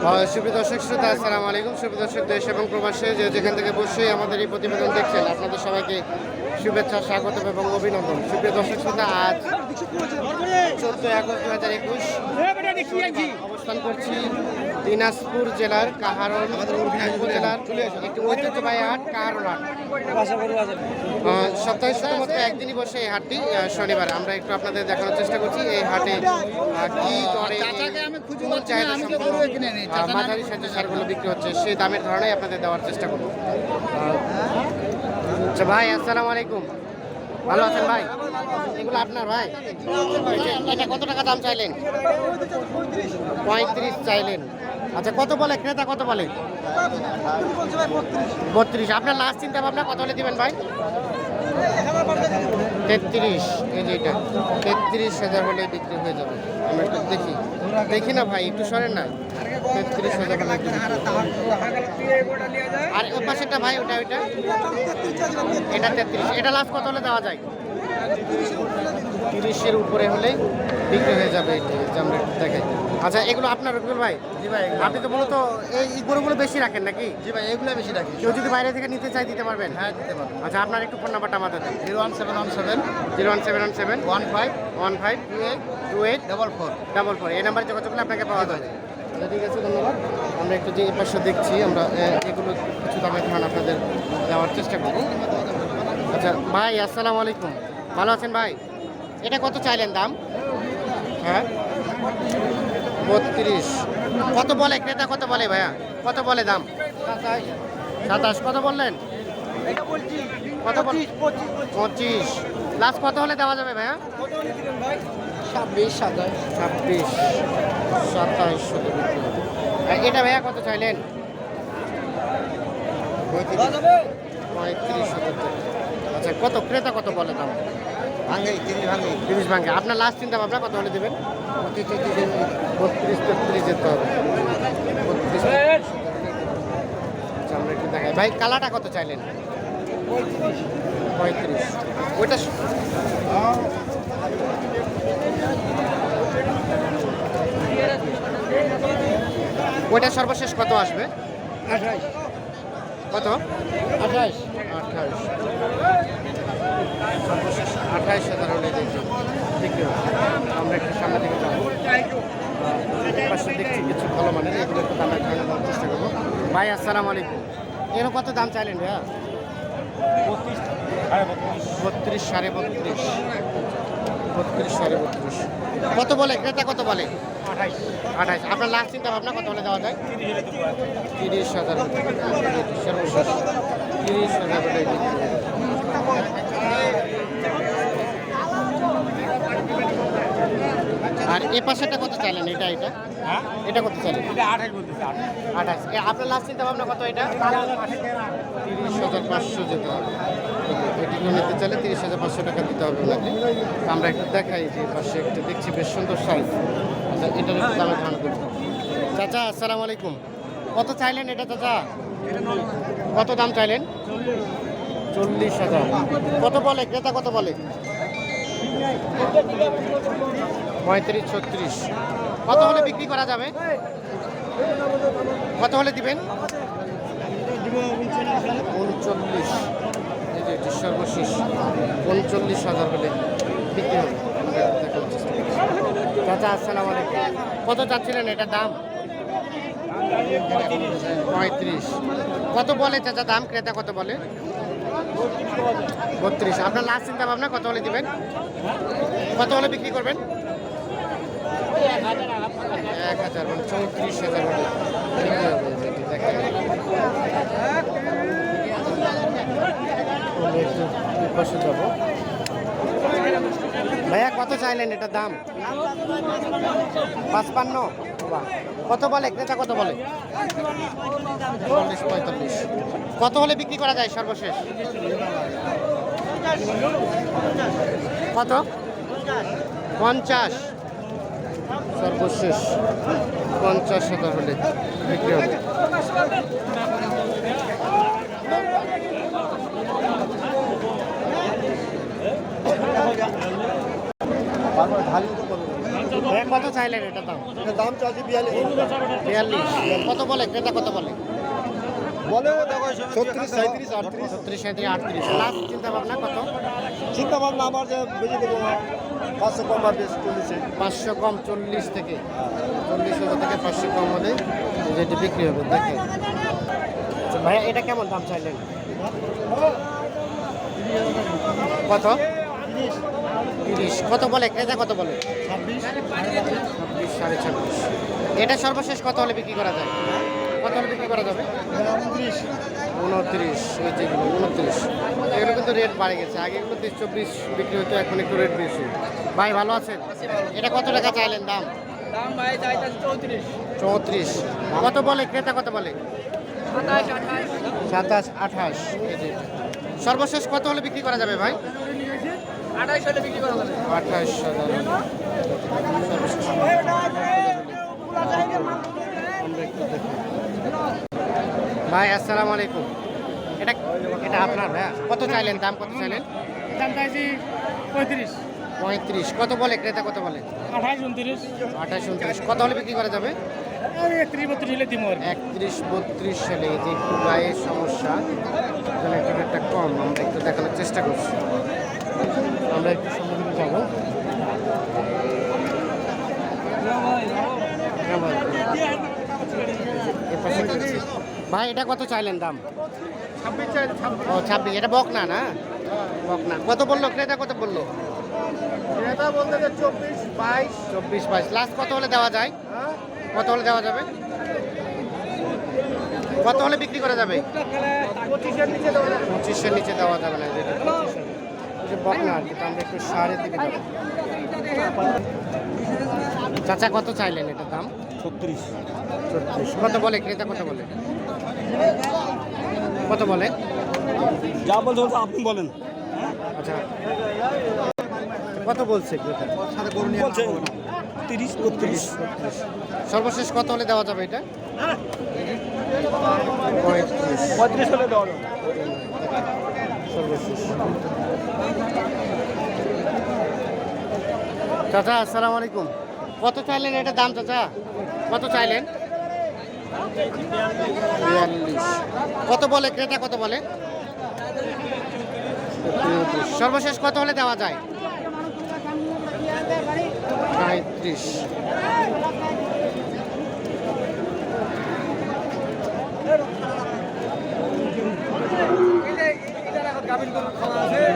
সুপ্রিয় দর্শক, শ্রোতা, আসসালামু আলাইকুম। সুপ্রিয় দর্শক, দেশ এবং প্রবাসে যে যেখান থেকে বসেই আমাদের এই প্রতিবেদন দেখছেন, আপনাদের সবাইকে শুভেচ্ছা, স্বাগত এবং অভিনন্দন। সুপ্রিয় দর্শক, শ্রোতা, আজ চোদ্দ আগস্ট দু হাজার একুশ অবস্থান করছি দিনাজপুর জেলার কাহারন উপজেলার একটি ঐতিহ্যবাহী হাট কাহারন হাট। সপ্তাহে শুধুমাত্র একদিনই বসে এই হাটটি শনিবার। আমরা একটু আপনাদের দেখানোর চেষ্টা করছি এই হাটে কি দরে মাঝারি সাইজের সারগুলো বিক্রি হচ্ছে সেই দামের ধারণাই আপনাদের দেওয়ার চেষ্টা করব। আচ্ছা ভাই আসসালামু আলাইকুম। ভালো আছেন ভাই? এগুলো আপনার ভাই? এটা কত টাকা দাম চাইলেন? পঁয়ত্রিশ চাইলেন। আচ্ছা কত বলে? ক্রেতা কত বলে? বত্রিশ। আপনার লাস্ট চিন্তা ভাবনা কত হলে দিবেন ভাই? তেত্রিশ। এই যে এটা, তেত্রিশ হাজার হলে বিক্রি হয়ে যাবে। আমরা একটু দেখি। দেখি না ভাই, একটু সরেন না। তেত্রিশ হাজার হলে একটু। আর ওই পাশেরটা ভাই, ওটা, ওইটা? এটা তেত্রিশ। এটা লাস্ট কত হলে দেওয়া যায়? তিরিশের উপরে হলেই বিক্রি হয়ে যাবে। এটা আমরা একটু দেখাই। আচ্ছা এগুলো আপনার রবিউল ভাই? জি ভাই আপনি তো মূলত এই এই গরুগুলো বেশি রাখেন নাকি? জি ভাই এগুলো বেশি রাখি। কেউ যদি বাইরে থেকে নিতে চাই দিতে পারবেন? হ্যাঁ দিতে পারব। আচ্ছা আপনার একটু ফোন নাম্বারটা আমাদের দেন। Zero one seven one seven zero one seven one seven one five one five two eight two eight double four. Double four. এই নাম্বারে যোগাযোগ করলে আপনাকে পাওয়া যাবে। আচ্ছা ঠিক আছে ধন্যবাদ। আমরা একটু যে পাশে দেখছি আমরা এগুলো কিছু দামের ধারণা আপনাদের দেওয়ার চেষ্টা করব। আচ্ছা ভাই আসসালামু আলাইকুম। ভালো আছেন ভাই? এটা কত চাইলেন দাম? হ্যাঁ? বত্রিশ। কত বলে ক্রেতা কত বলে ভাইয়া? কত বলে দাম? সাতাশ। কত বললেন? কত পঁচিশ। লাস্ট কত হলে দেওয়া যাবে ভাইয়া? ছাব্বিশ সাতাশ। ছাব্বিশ। আর এটা ভাইয়া কত চাইলেন? পঁয়ত্রিশ। আচ্ছা কত ক্রেতা কত বলে দাম? ভাঙে তিরিশ ভাঙে। তিরিশ ভাঙ্গে আপনার লাস্ট চিন্তা ভাবনা কত হলে দেবেন? বত্রিশ তেত্রিশ যেতে হবে। বত্রিশ আচ্ছা আমরা একটু দেখাই। ভাই কালাটা কত চাইলেন? পঁয়ত্রিশ। ওইটা ওইটা সর্বশেষ কত আসবে? আঠাশ। কত? আঠাশ। আঠাশ। আঠাইশ হাজার হলে বিক্রি। আমরা একটু সামনে দিকে যাব। দেখছি কিছু ভালো মানের, এগুলো একটু ধারণা দেওয়ার চেষ্টা করব। ভাই, আসসালামু আলাইকুম। এর কত দাম চাইলেন ভাইয়া? বত্রিশ সাড়ে বত্রিশ। বত্রিশ সাড়ে বত্রিশ। কত বলে? ক্রেতা কত বলে? আঠাশ আঠাইশ। আপনার লাস্ট চিন্তা ভাবনা কত হলে দেওয়া যায়? তিরিশ হাজার সর্বশেষ। তিরিশ হাজার হলে বিক্রি হবে। আর এ পাশেটা কত চাইলেন এটা এটা? হ্যাঁ? এটা কত চাইলেন এটা আঠাশ বলতেছে আঠাশ। আপনার লাস্ট চিন্তা ভাবনা কত এটা? তিরিশ হাজার পাঁচশো যেতে হবে। এটি নিতে চাইলে তিরিশ হাজার পাঁচশো টাকা দিতে হবে তো আমরা একটু দেখাই যে পাশে একটু দেখছি বেশ সুন্দর সাইজ। আচ্ছা এটার একটু দামে ধারণা করব চাচা আসসালামু আলাইকুম। কত চাইলেন এটা চাচা? কত দাম চাইলেন? চল্লিশ হাজার। কত বলে? ক্রেতা কত বলে? পঁয়ত্রিশ, ছত্রিশ। কত হলে বিক্রি করা যাবে? কত হলে দিবেন? উনচল্লিশ। এটি সর্বশেষ। উনচল্লিশ হাজার হলে বিক্রি হবে। চাচা, আসসালাম আলাইকুম। কত চাচ্ছিলেন? এটার দাম? পঁয়ত্রিশ। কত বলে চাচা? দাম ক্রেতা কত বলে? বত্রিশ। আপনার লাস্ট চিন্তা ভাবনা কত হলে দিবেন? কত হলে বিক্রি করবেন? এক হাজার মানে চৌত্রিশ হাজার ভাইয়া, কত চাইলেন এটার দাম? পাঁচপান্ন। কত বলে? ক্রেতা কত বলে? পঁয়তাল্লিশ। কত হলে বিক্রি করা যায় সর্বশেষ? কত? পঞ্চাশ। সর্বশেষ পঞ্চাশ হাজার হলে বিক্রি হবে। ঢালি কত চাইলেন এটা দাম? দাম চাচ্ছি বিয়াল্লিশ। বিয়াল্লিশ। কত বলে? ক্রেতা কত বলে? বলে ছত্রিশ সাঁত্রিশ আটত্রিশ। ছত্রিশ সাঁত্রিশ আটত্রিশ। লাস্ট চিন্তা ভাবনা কত? চিন্তা ভাবনা আমার যে বেশি দেবো পাঁচশো কম চল্লিশে। পাঁচশো কম চল্লিশ থেকে। চল্লিশ হাজার থেকে পাঁচশো কম হলে যেটি বিক্রি হবে দেখে। আচ্ছা, ভাইয়া এটা কেমন দাম চাইলেন? কত? তিরিশ। কত বলে? ক্রেতা কত বলে? ছাব্বিশ। সাড়ে ছাব্বিশ। এটা সর্বশেষ কত হলে বিক্রি করা যায়? কত হলে বিক্রি করা যাবে? উনত্রিশ। উনত্রিশ এই যেগুলো উনত্রিশ। এগুলো কিন্তু রেট বাড়ে গেছে। আগে তেইশ চব্বিশ বিক্রি হতো এখন একটু রেট বেশি। ভাই ভালো আছেন? এটা কত টাকা চাইলেন দাম? দাম ভাই চাইতাছি চৌত্রিশ। চৌত্রিশ। কত বলে? ক্রেতা কত বলে? সাতাশ আঠাশ। সর্বশেষ কত হলে বিক্রি করা যাবে ভাই? আঠাশ হলে বিক্রি করা যাবে। আঠাশ। ভাই আসসালামু আলাইকুম। এটা এটা আপনার ভাইয়া কত চাইলেন? দাম কত চাইলেন? দাম চাইছি পঁয়ত্রিশ। পঁয়ত্রিশ। কত বলে? ক্রেতা কত বলে? আঠাশ উনত্রিশ। আঠাশ উনত্রিশ। কত হলে বিক্রি করা যাবে? একত্রিশ বত্রিশ হলে দিব একত্রিশ বত্রিশ সালে এই যে একটু গায়ের সমস্যা একটু রেটটা কম। আমরা একটু দেখানোর চেষ্টা করছি। আমরা একটু যাব? এ পাশে দেখছি। ভাই এটা কত চাইলেন দাম? ও ছাব্বিশ। এটা বক না না? বক না। কত বলল? ক্রেতা কত বলল? ক্রেতা বলতে চব্বিশ বাইশ। চব্বিশ বাইশ। লাস্ট কত হলে দেওয়া যায়? হ্যাঁ? কত হলে দেওয়া যাবে? কত হলে বিক্রি করা যাবে? পঁচিশের নিচে দেবো পঁচিশের নিচে দেওয়া যাবে না যে বকনা আর কি তো আমরা একটু সারের দিকে যাব। চাচা কত চাইলেন এটার দাম? ছত্রিশ। ছত্রিশ। কত বলে? ক্রেতা কত বলে? কত বলে? যা বলতে আপনি বলেন। আচ্ছা। কত বলছে ক্রেতা? বলছে তিরিশ বত্রিশ। সর্বশেষ কত হলে দেওয়া যাবে এটা? পঁয়ত্রিশ। পঁয়ত্রিশ হলে দেওয়া যাবে। সর্বশেষ। চাচা, আসসালামু আলাইকুম। কত চাইলেন এটা দাম, চাচা? কত চাইলেন? বিয়াল্লিশ। কত বলে ক্রেতা, কত বলে? সর্বশেষ কত হলে দেওয়া যায়? সাঁত্রিশ করা আছে।